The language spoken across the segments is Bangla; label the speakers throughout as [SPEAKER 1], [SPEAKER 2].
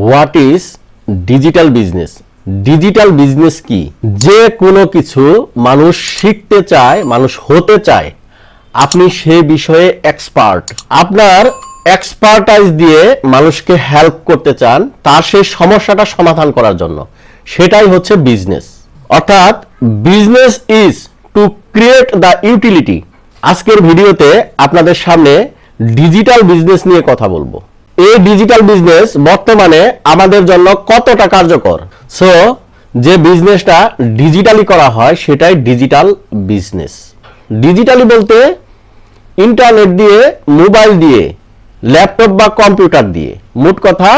[SPEAKER 1] What is digital business digital business কি? যে কোনো কিছু মানুষ শিখতে চায়, মানুষ হতে চায়, আপনি সে বিষয়ে এক্সপার্ট আপনার এক্সপার্টাইজ দিয়ে মানুষকে হেল্প করতে চান, তার সেই সমস্যাটা সমাধান করার জন্য। সেটাই হচ্ছে বিজনেস অর্থাৎ business is to create the utility আজকের ভিডিওতে আপনাদের সামনে ডিজিটাল বিজনেস নিয়ে কথা বলব। এই ডিজিটাল বিজনেস বর্তমানে আমাদের জন্য কতটা কার্যকর? সো যে বিজনেসটা ডিজিটালি করা হয়, সেটাই ডিজিটাল বিজনেস ডিজিটালি বলতে ইন্টারনেট দিয়ে মোবাইল দিয়ে ল্যাপটপ বা কম্পিউটার দিয়ে। মোট কথা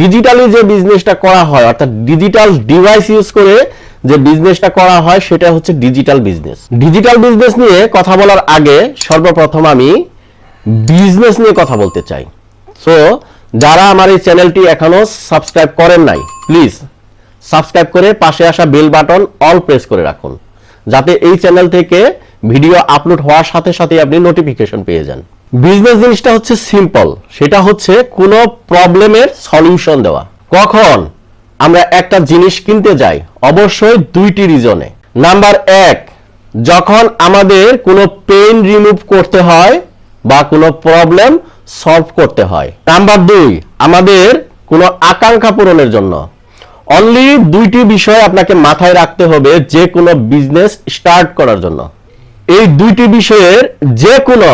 [SPEAKER 1] ডিজিটালি যে বিজনেসটা করা হয়, অর্থাৎ ডিজিটাল ডিভাইস ইউজ করে যে বিজনেসটা করা হয়, সেটা হচ্ছে ডিজিটাল বিজনেস ডিজিটাল বিজনেস নিয়ে কথা বলার আগে সর্বপ্রথম আমি বিজনেস নিয়ে কথা বলতে চাই। সো যারা আমার এই চ্যানেলটি এখনও সাবস্ক্রাইব করেন নাই প্লিজ সাবস্ক্রাইব করে পাশে আসা বেল বাটন অল প্রেস করে রাখুন, যাতে এই চ্যানেল থেকে ভিডিও আপলোড হওয়ার সাথে সাথে আপনি নোটিফিকেশন পেয়ে যান। বিজনেস জিনিসটা হচ্ছে সিম্পল সেটা হচ্ছে কোনো প্রবলেমের সলিউশন দেওয়া। কখন আমরা একটা জিনিস কিনতে যাই, অবশ্যই দুইটি রিজনে নাম্বার এক, যখন আমাদের কোনো পেইন রিমুভ করতে হয় বা কোনো প্রবলেম সলভ করতে হয়। নাম্বার দুই, আমাদের কোনো আকাঙ্ক্ষা পূরণের জন্য। অনলি দুইটি বিষয় আপনাকে মাথায় রাখতে হবে যে কোনো বিজনেস স্টার্ট করার জন্য। এই দুইটি বিষয়ের যে কোনো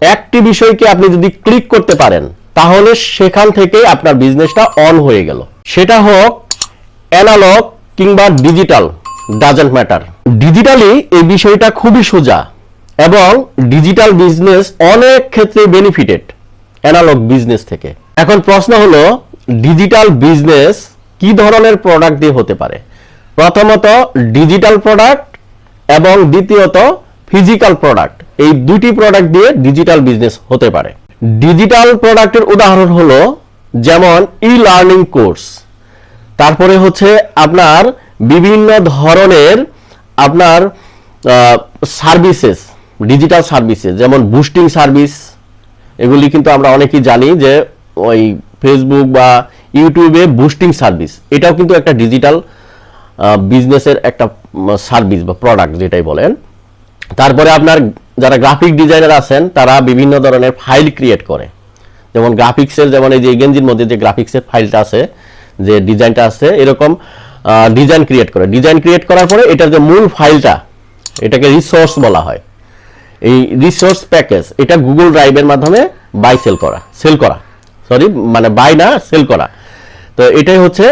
[SPEAKER 1] একটি বিষয়কে আপনি যদি ক্লিক করতে পারেন, তাহলে সেখান থেকে আপনার বিজনেসটা অন হয়ে গেল। সেটা হোক অ্যানালগ কিংবা ডিজিটাল ডাজেন্ট ম্যাটার ডিজিটালি এই বিষয়টা খুবই সোজা। এবং ডিজিটাল বিজনেস অনেক ক্ষেত্রে বেনিফিটেড অ্যানালগ বিজনেস থেকে। এখন প্রশ্ন হলো ডিজিটাল বিজনেস কি ধরনের প্রোডাক্ট দিয়ে হতে পারে? প্রথমত ডিজিটাল প্রোডাক্ট এবং দ্বিতীয়ত ফিজিক্যাল প্রোডাক্ট এই দুটি প্রোডাক্ট দিয়ে ডিজিটাল বিজনেস হতে পারে। ডিজিটাল প্রোডাক্টের উদাহরণ হলো, যেমন ই লার্নিং কোর্স তারপরে হচ্ছে আপনার বিভিন্ন ধরনের আপনার সার্ভিসেস ডিজিটাল সার্ভিসেস যেমন বুস্টিং সার্ভিস এগুলি কিন্তু আমরা অনেকেই জানি যে ওই ফেসবুক বা ইউটিউবে বুস্টিং সার্ভিস এটাও কিন্তু একটা ডিজিটাল বিজনেসের একটা সার্ভিস বা প্রোডাক্ট যেটাই বলেন। তারপরে আপনার যারা গ্রাফিক ডিজাইনার আছেন, তারা বিভিন্ন ধরনের ফাইল ক্রিয়েট করে। যেমন গ্রাফিক্সের যেমন এই যে গেঞ্জির মধ্যে যে গ্রাফিক্সের ফাইলটা আছে, যে ডিজাইনটা আছে, এরকম ডিজাইন ক্রিয়েট করে। ডিজাইন ক্রিয়েট করার পরে এটার যে মূল ফাইলটা এটাকে রিসোর্স বলা হয়। এই রিসোর্স প্যাকেজ এটা গুগল ড্রাইভের মাধ্যমে বাই সেল করা সেল করা। সরি মানে বাই না সেল করা। তো এটাই হচ্ছে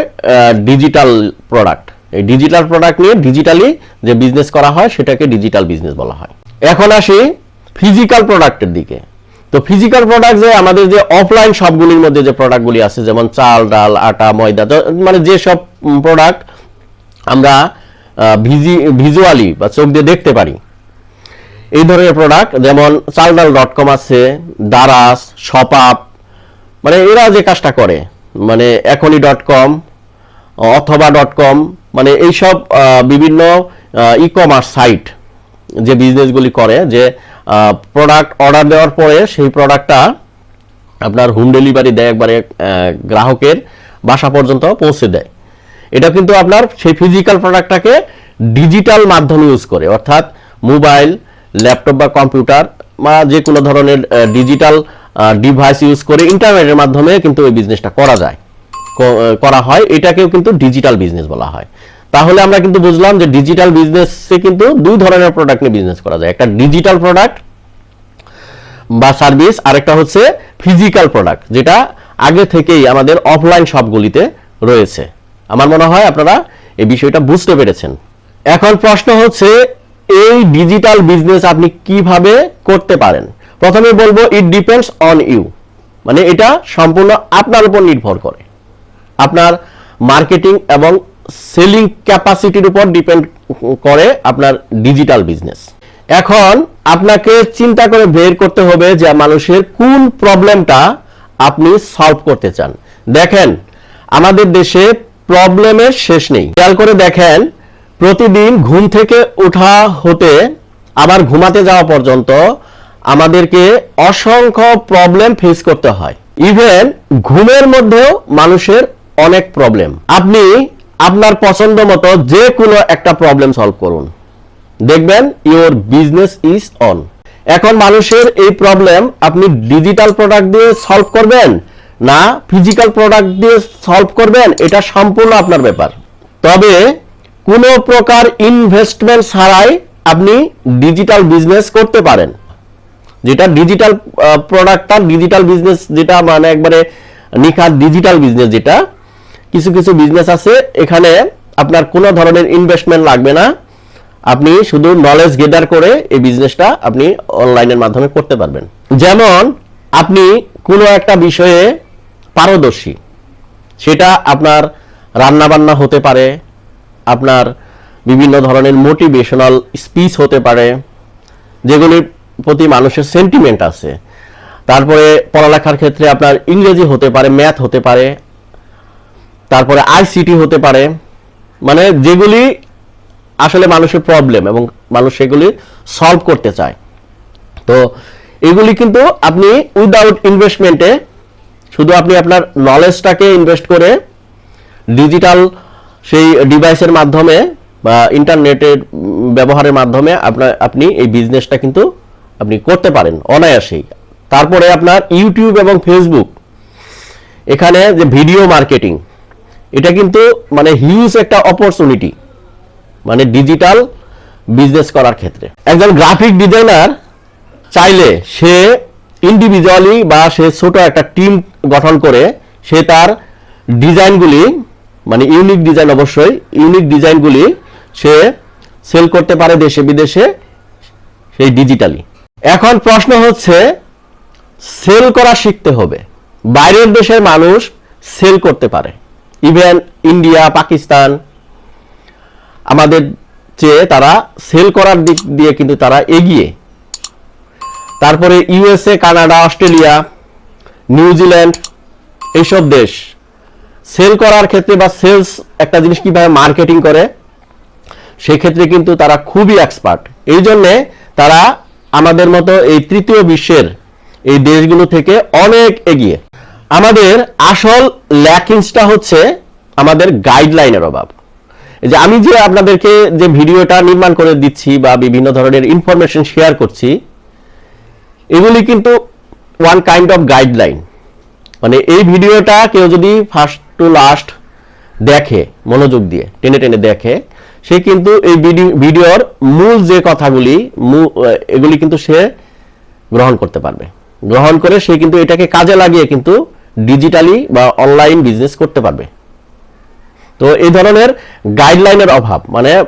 [SPEAKER 1] ডিজিটাল প্রোডাক্ট এই ডিজিটাল প্রোডাক্ট নিয়ে ডিজিটালি যে বিজনেস করা হয়, সেটাকে ডিজিটাল বিজনেস বলা হয়। এখন আসি ফিজিক্যাল প্রোডাক্টের দিকে। তো ফিজিক্যাল প্রোডাক্ট যে আমাদের যে অফলাইন সবগুলির মধ্যে যে প্রোডাক্টগুলি আছে, যেমন চাল, ডাল, আটা, ময়দা মানে যে সব প্রোডাক্ট আমরা ভিজি ভিজুয়ালি বা চোখ দিয়ে দেখতে পারি। এই ধরনের প্রোডাক্ট যেমন চালডাল ডট কম আছে দারাস শপাপ মানে এরা যে কাজটা করে মানে এখনই. ডট কম অথবা. ডট কম মানে এইসব বিভিন্ন ই কমার্স সাইট যে বিজনেসগুলি করে, যে প্রোডাক্ট অর্ডার দেওয়ার পরে সেই প্রোডাক্টটা আপনার হোম ডেলিভারি দেয় একবারে গ্রাহকের বাসা পর্যন্ত পৌঁছে দেয়। এটা কিন্তু আপনার সেই ফিজিক্যাল প্রোডাক্টটাকে ডিজিটাল মাধ্যমে ইউজ করে, অর্থাৎ মোবাইল ল্যাপটপ বা কম্পিউটার বা যে কোনো ধরনের ডিজিটাল ডিভাইস ইউজ করে ইন্টারনেটের মাধ্যমে কিন্তু এই বিজনেসটা করা যায়। করা হয়। এটাকেও কিন্তু ডিজিটাল বিজনেস বলা হয়। তাহলে আমরা কিন্তু বুঝলাম যে ডিজিটাল বিজনেসে কিন্তু দুই ধরনের প্রোডাক্ট নিয়ে বিজনেস করা যায়। একটা ডিজিটাল প্রোডাক্ট বা সার্ভিস আরেকটা হচ্ছে ফিজিক্যাল প্রোডাক্ট যেটা আগে থেকেই আমাদের অফলাইন সবগুলিতে রয়েছে। আমার মনে হয় আপনারা এই বিষয়টা বুঝতে পেরেছেন। এখন প্রশ্ন হচ্ছে এই ডিজিটাল বিজনেস আপনি কীভাবে করতে পারেন? প্রথমে বলব ইট ডিপেন্ডস অন ইউ মানে এটা সম্পূর্ণ আপনার উপর নির্ভর করে। আপনার মার্কেটিং এবং সেলিং ক্যাপাসিটির উপর ডিপেন্ড করে আপনার ডিজিটাল বিজনেস এখন আপনাকে চিন্তা করে বের করতে হবে যে মানুষের কোন প্রবলেমটা আপনি সলভ করতে চান। দেখেন, আমাদের দেশে প্রবলেমের শেষ নেই। খেয়াল করে দেখেন প্রতিদিন ঘুম থেকে ওঠা হতে আবার ঘুমাতে যাওয়া পর্যন্ত আমাদেরকে অসংখ্য প্রবলেম ফেস করতে হয়। ইভেন ঘুমের মধ্যেও মানুষের অনেক প্রবলেম আপনি আপনার পছন্দ মতো যে কোনো একটা প্রবলেম সলভ করুন। দেখবেন ইওর বিজনেস ইজ অন এখন মানুষের এই প্রবলেম আপনি ডিজিটাল প্রোডাক্ট দিয়ে সলভ করবেন না ফিজিক্যাল প্রোডাক্ট দিয়ে সলভ করবেন, এটা সম্পূর্ণ আপনার ব্যাপার। তবে কোনো প্রকার ইনভেস্টমেন্ট ছাড়াই আপনি ডিজিটাল বিজনেস করতে পারেন। যেটা ডিজিটাল প্রোডাক্টটা ডিজিটাল বিজনেস যেটা মানে একবারে নিখাত ডিজিটাল বিজনেস যেটা, কিছু কিছু বিজনেস আছে, এখানে আপনার কোনো ধরনের ইনভেস্টমেন্ট লাগবে না। আপনি শুধু নলেজ গেদার করে এই বিজনেসটা আপনি অনলাইনের মাধ্যমে করতে পারবেন। যেমন আপনি কোনো একটা বিষয়ে পারদর্শী, সেটা আপনার রান্না বান্না হতে পারে আপনার বিভিন্ন ধরনের মোটিভেশনাল স্পিচ হতে পারে, যেগুলির প্রতি মানুষের সেন্টিমেন্ট আছে। তারপরে পড়ালেখার ক্ষেত্রে আপনার ইংরেজি হতে পারে ম্যাথ হতে পারে, তারপরে আইসিটি হতে পারে মানে যেগুলি আসলে মানুষের প্রবলেম এবং মানুষ সেগুলি সলভ করতে চায়। তো এগুলি কিন্তু আপনি উইদাউট ইনভেস্টমেন্টে শুধু আপনি আপনার নলেজটাকে ইনভেস্ট করে ডিজিটাল সেই ডিভাইসের মাধ্যমে বা ইন্টারনেটের ব্যবহারের মাধ্যমে আপনার আপনি এই বিজনেসটা কিন্তু আপনি করতে পারেন অনায়াসেই। তারপরে আপনার ইউটিউব এবং ফেসবুক এখানে যে ভিডিও মার্কেটিং এটা কিন্তু মানে হিউজ একটা অপরচুনিটি মানে ডিজিটাল বিজনেস করার ক্ষেত্রে। একজন গ্রাফিক ডিজাইনার চাইলে সে ইন্ডিভিজুয়ালি বা সে ছোট একটা টিম গঠন করে সে তার ডিজাইনগুলি মানে ইউনিক ডিজাইন অবশ্যই। ইউনিক ডিজাইনগুলি সে সেল করতে পারে দেশে, বিদেশে, সেই ডিজিটালি এখন প্রশ্ন হচ্ছে সেল করা শিখতে হবে। বাইরের দেশের মানুষ সেল করতে পারে। ইভেন ইন্ডিয়া পাকিস্তান আমাদের চেয়ে তারা সেল করার দিক দিয়ে কিন্তু তারা এগিয়ে। তারপরে ইউএসএ কানাডা অস্ট্রেলিয়া নিউজিল্যান্ড এইসব দেশ। সেল করার ক্ষেত্রে বা সেলস একটা জিনিস কীভাবে মার্কেটিং করে, সেক্ষেত্রে কিন্তু তারা খুবই এক্সপার্ট এই জন্যে তারা আমাদের মতো এই তৃতীয় বিশ্বের এই দেশগুলো থেকে অনেক এগিয়ে। আমাদের আসল ল্যাকিংসটা হচ্ছে আমাদের গাইডলাইনের অভাব। যে আমি যে আপনাদেরকে যে ভিডিওটা নির্মাণ করে দিচ্ছি বা বিভিন্ন ধরনের ইনফরমেশন শেয়ার করছি, এগুলি কিন্তু ওয়ান কাইন্ড অফ গাইডলাইন মানে এই ভিডিওটা কেউ যদি ফার্স্ট টু লাস্ট দেখে, মনোযোগ দিয়ে, টেনে টেনে দেখে, সে কিন্তু এই ভিডিও- ভিডিওর মূল যে কথাগুলি এগুলি কিন্তু সে গ্রহণ করতে পারবে। গ্রহণ করে সে কিন্তু এটাকে কাজে লাগিয়ে কিন্তু ডিজিটালি বা অনলাইন বিজনেস করতে পারবে। তো এই ধরনের গাইডলাইনের অভাব মানে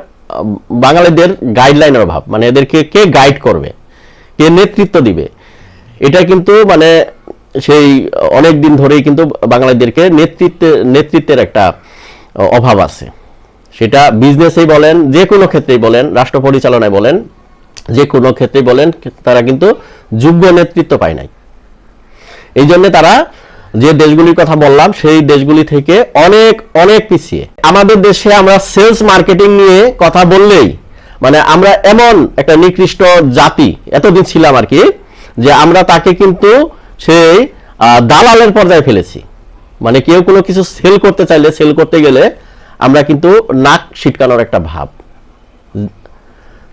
[SPEAKER 1] বাঙালিদের গাইডলাইনের অভাব মানে এদেরকে কে গাইড করবে, কে নেতৃত্ব দিবে, এটা কিন্তু মানে সেই অনেক দিন ধরেই কিন্তু বাঙালিদেরকে নেতৃত্বের নেতৃত্বের একটা অভাব আছে। সেটা বিজনেসেই বলেন, যে কোনো ক্ষেত্রেই বলেন, রাষ্ট্র পরিচালনায় বলেন, যে কোনো ক্ষেত্রেই বলেন, তারা কিন্তু যোগ্য নেতৃত্ব পায় নাই। এই জন্য তারা যে দেশগুলির কথা বললাম, সেই দেশগুলি থেকে অনেক অনেক পিছিয়ে। আমাদের দেশে আমরা সেলস মার্কেটিং নিয়ে কথা বললেই মানে আমরা এমন একটা নিকৃষ্ট জাতি এতদিন ছিলাম আর কি, যে আমরা তাকে কিন্তু সেই দালালের পর্যায়ে ফেলেছি। মানে কেউ কোনো কিছু সেল করতে চাইলে সেল করতে গেলে আমরা কিন্তু নাক ছিটকানোর একটা ভাব।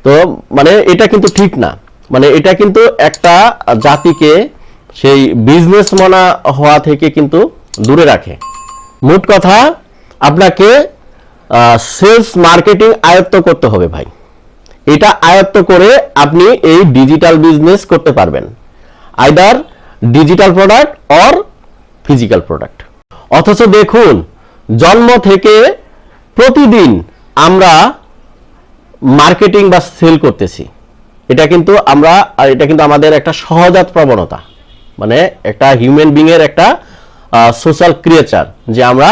[SPEAKER 1] তো মানে এটা কিন্তু ঠিক না। মানে এটা কিন্তু একটা জাতিকে সেই বিজনেস মনা হওয়া থেকে কিন্তু দূরে রাখে। মোট কথা, আপনাকে সেলস মার্কেটিং আয়ত্ত করতে হবে ভাই। এটা আয়ত্ত করে আপনি এই ডিজিটাল বিজনেস করতে পারবেন। Either digital product or physical product অথচ দেখুন, জন্ম থেকে প্রতিদিন আমরা মার্কেটিং বা সেল করতেছি। এটা কিন্তু আমরা এটা কিন্তু আমাদের একটা সহজাত প্রবণতা। মানে একটা হিউম্যান বিং এর একটা সোশ্যাল ক্রিয়েচার যে আমরা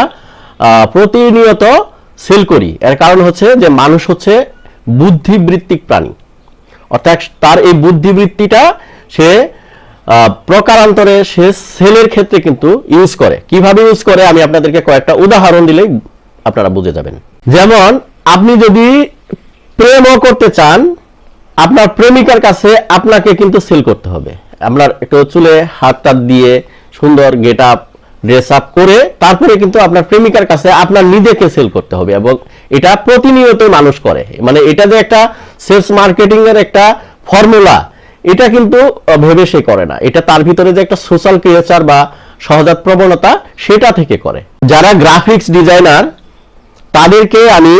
[SPEAKER 1] প্রতিনিয়ত সেল করি। এর কারণ হচ্ছে যে মানুষ হচ্ছে বুদ্ধিবৃত্তিক প্রাণী। অর্থাৎ তার এই বুদ্ধিবৃত্তিটা সে প্রকারান্তরে সে সেলের ক্ষেত্রে কিন্তু ইউজ করে। কীভাবে ইউজ করে? আমি আপনাদেরকে কয়েকটা উদাহরণ দিলেই আপনারা বুঝে যাবেন। যেমন, আপনি যদি প্রেমও করতে চান, আপনার প্রেমিকার কাছে আপনাকে কিন্তু সেল করতে হবে। আপনার একটু চুলে হাত টাত দিয়ে সুন্দর গেট আপ ড্রেস আপ করে তারপরে কিন্তু আপনার প্রেমিকার কাছে আপনার নিজেকে সেল করতে হবে এবং এটা প্রতিনিয়ত মানুষ করে। মানে এটা যে একটা সেলস মার্কেটিং এর একটা ফর্মুলা এটা কিন্তু ভেবে সে করে না। এটা তার ভিতরে যে একটা সোশ্যাল ক্রিয়েচার বা সহজাত প্রবণতা, সেটা থেকে করে। যারা গ্রাফিক্স ডিজাইনার তাদেরকে আমি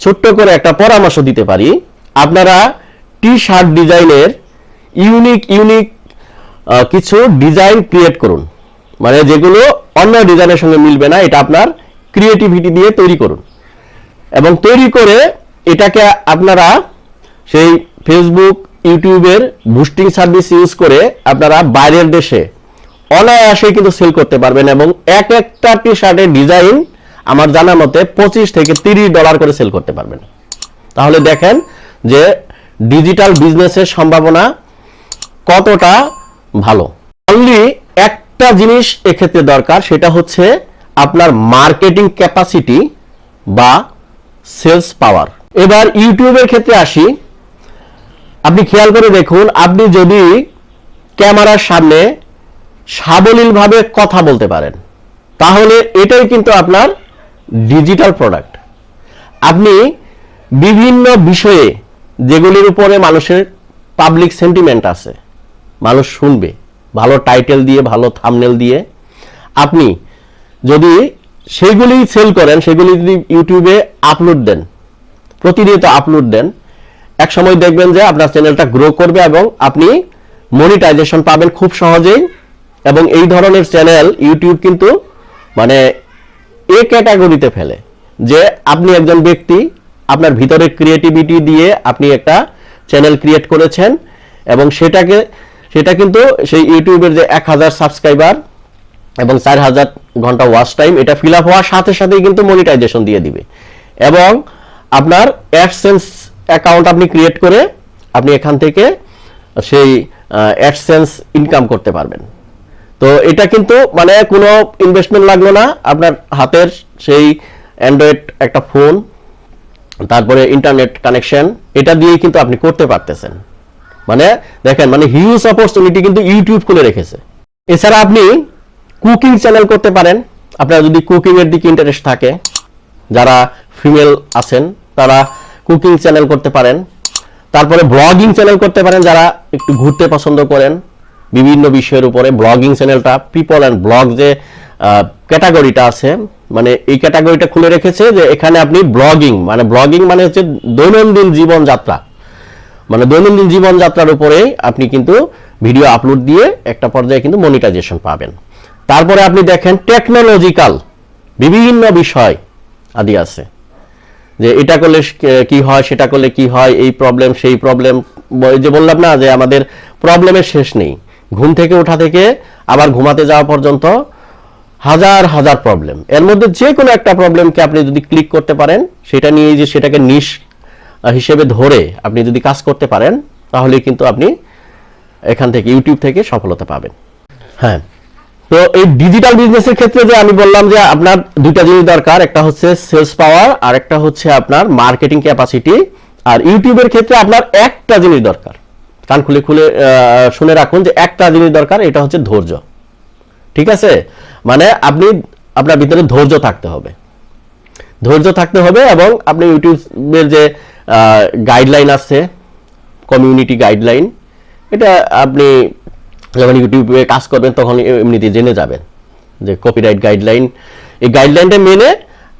[SPEAKER 1] ছোট্ট করে একটা পরামর্শ দিতে পারি। আপনারা টি শার্ট ডিজাইনের ইউনিক ইউনিক কিছু ডিজাইন ক্রিয়েট করুন। মানে যেগুলো অন্য ডিজাইনের সঙ্গে মিলবে না, এটা আপনার ক্রিয়েটিভিটি দিয়ে তৈরি করুন। এবং তৈরি করে এটাকে আপনারা সেই ফেসবুক ইউটিউবের বুস্টিং সার্ভিস ইউজ করে আপনারা বাইরের দেশে অনায়াসে কিন্তু সেল করতে পারবেন এবং এক একটা টি শার্টের ডিজাইন আমার জানা মতে পঁচিশ থেকে তিরিশ ডলার করে সেল করতে পারবেন। তাহলে দেখেন যে ডিজিটাল বিজনেসের সম্ভাবনা কতটা ভালো। অনলি একটা জিনিস এক্ষেত্রে দরকার, সেটা হচ্ছে আপনার মার্কেটিং ক্যাপাসিটি বা সেলস পাওয়ার এবার ইউটিউবের ক্ষেত্রে আসি। আপনি খেয়াল করে দেখুন, আপনি যদি ক্যামেরার সামনে সাবলীলভাবে কথা বলতে পারেন, তাহলে এটাই কিন্তু আপনার ডিজিটাল প্রোডাক্ট আপনি বিভিন্ন বিষয়ে যেগুলির উপরে মানুষের পাবলিক সেন্টিমেন্ট আছে, মানুষ শুনবে, ভালো টাইটেল দিয়ে, ভালো থামনেল দিয়ে, আপনি যদি সেগুলি সেল করেন, সেগুলি যদি ইউটিউবে আপলোড দেন, প্রতিনিয়ত আপলোড দেন এক সময় দেখবেন যে আপনার চ্যানেলটা গ্রো করবে এবং আপনি মনিটাইজেশন পাবেন খুব সহজেই। এবং এই ধরনের চ্যানেল ইউটিউব কিন্তু মানে এ ক্যাটাগরিতে ফেলে যে আপনি একজন ব্যক্তি, আপনার ভিতরে ক্রিয়েটিভিটি দিয়ে আপনি একটা চ্যানেল ক্রিয়েট করেছেন এবং সেটাকে, সেটা কিন্তু সেই ইউটিউবের যে এক হাজার সাবস্ক্রাইবার এবং চার হাজার ঘণ্টা ওয়াচ টাইম এটা ফিল আপ হওয়ার সাথে সাথেই কিন্তু মনিটাইজেশন দিয়ে দিবে। এবং আপনার অ্যাডসেন্স অ্যাকাউন্ট আপনি ক্রিয়েট করে আপনি এখান থেকে সেই অ্যাডসেন্স ইনকাম করতে পারবেন। তো এটা কিন্তু মানে কোনো ইনভেস্টমেন্ট লাগল না। আপনার হাতের সেই অ্যান্ড্রয়েড একটা ফোন তারপরে ইন্টারনেট কানেকশন এটা দিয়েই কিন্তু আপনি করতে পারতেছেন। মানে দেখেন মানে হিউজ অপরচুনিটি কিন্তু ইউটিউব খুলে রেখেছে। এছাড়া আপনি কুকিং চ্যানেল করতে পারেন। আপনার যদি কুকিং এর দিকে ইন্টারেস্ট থাকে, যারা ফিমেল আছেন, তারা কুকিং চ্যানেল করতে পারেন। তারপরে ব্লগিং চ্যানেল করতে পারেন যারা একটু ঘুরতে পছন্দ করেন। বিভিন্ন বিষয়ের উপরে ব্লগিং চ্যানেলটা পিপল অ্যান্ড ব্লগ যে ক্যাটাগরিটা আছে মানে এই ক্যাটাগরিটা খুলে রেখেছে যে এখানে আপনি ব্লগিং মানে ব্লগিং মানে হচ্ছে দৈনন্দিন জীবনযাত্রা। মানে দৈনন্দিন জীবনযাত্রার উপরে আপনি কিন্তু ভিডিও আপলোড দিয়ে একটা পর্যায়ে কিন্তু মনিটাইজেশন পাবেন। তারপরে আপনি দেখেন টেকনোলজিক্যাল বিভিন্ন বিষয় আদি আছে। যে এটা করলে কি হয়, সেটা করলে কি হয়, এই প্রবলেম সেই প্রবলেম যে বললাম না যে আমাদের প্রবলেমের শেষ নেই। ঘুম থেকে ওঠা থেকে আবার ঘুমাতে যাওয়া পর্যন্ত হাজার হাজার প্রবলেম এর মধ্যে যে কোনো একটা প্রবলেমকে আপনি যদি ক্লিক করতে পারেন, সেটা নিয়ে যে সেটাকে নিশ হিসেবে ধরে আপনি যদি কাজ করতে পারেন, তাহলে কিন্তু আপনি এখান থেকে ইউটিউব থেকে সফলতা পাবেন। হ্যাঁ। তো এই ডিজিটাল বিজনেসের ক্ষেত্রে যে আমি বললাম যে আপনার দুইটা জিনিস দরকার, একটা হচ্ছে সেলস পাওয়ার আর একটা হচ্ছে আপনার মার্কেটিং ক্যাপাসিটি আর ইউটিউবের ক্ষেত্রে আপনার একটা জিনিস দরকার। কান খুলে খুলে শুনে রাখুন যে একটা জিনিস দরকার, এটা হচ্ছে ধৈর্য। ঠিক আছে? মানে আপনি, আপনার ভিতরে ধৈর্য থাকতে হবে। ধৈর্য থাকতে হবে এবং আপনি ইউটিউবের যে গাইডলাইন আছে কমিউনিটি গাইডলাইন এটা আপনি যখন ইউটিউবে কাজ করবেন, তখন এমনিতে জেনে যাবেন যে কপিরাইট গাইডলাইন এই গাইডলাইনটা মেনে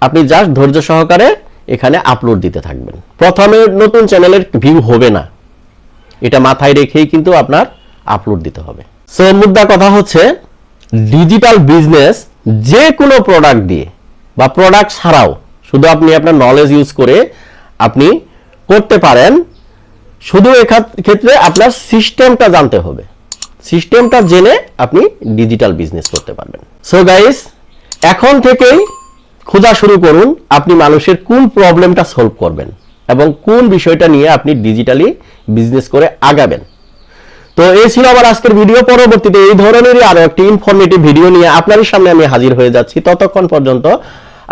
[SPEAKER 1] আপনি জাস্ট ধৈর্য সহকারে এখানে আপলোড দিতে থাকবেন। প্রথমে নতুন চ্যানেলের ভিউ হবে না। এটা মাথায় রেখেই কিন্তু আপনার আপলোড দিতে হবে। সো মুদ্রা কথা হচ্ছে ডিজিটাল বিজনেস যে কোনো প্রোডাক্ট দিয়ে বা প্রোডাক্ট ছাড়াও, শুধু আপনি আপনার নলেজ ইউজ করে আপনি করতে পারেন, শুধু ক্ষেত্রে আপনার সিস্টেমটা জানতে হবে। সিস্টেমটা জেনে আপনি ডিজিটাল বিজনেস করতে পারবেন। সো গাইস এখন থেকেই খোঁজা শুরু করুন আপনি মানুষের কোন প্রবলেমটা সলভ করবেন এবং কোন বিষয়টা নিয়ে আপনি ডিজিটালি বিজনেস করে আগাবেন। তো এই ছিল আমার আজকের ভিডিও পরবর্তীতে এই ধরনেরই আরও একটি ইনফরমেটিভ ভিডিও নিয়ে আপনাদের সামনে আমি হাজির হয়ে যাচ্ছি। ততক্ষণ পর্যন্ত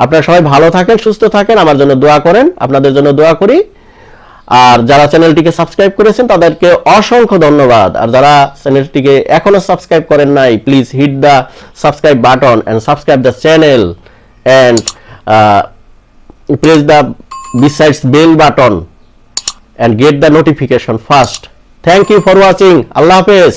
[SPEAKER 1] আপনারা সবাই ভালো থাকেন, সুস্থ থাকেন, আমার জন্য দোয়া করেন। আপনাদের জন্য দোয়া করি। আর যারা চ্যানেলটিকে সাবস্ক্রাইব করেছেন, তাদেরকে অসংখ্য ধন্যবাদ। আর যারা চ্যানেলটিকে এখনও সাবস্ক্রাইব করেন নাই please hit the subscribe button and subscribe the channel and press the besides bell button and get the notification first thank you for watching Allah hafiz.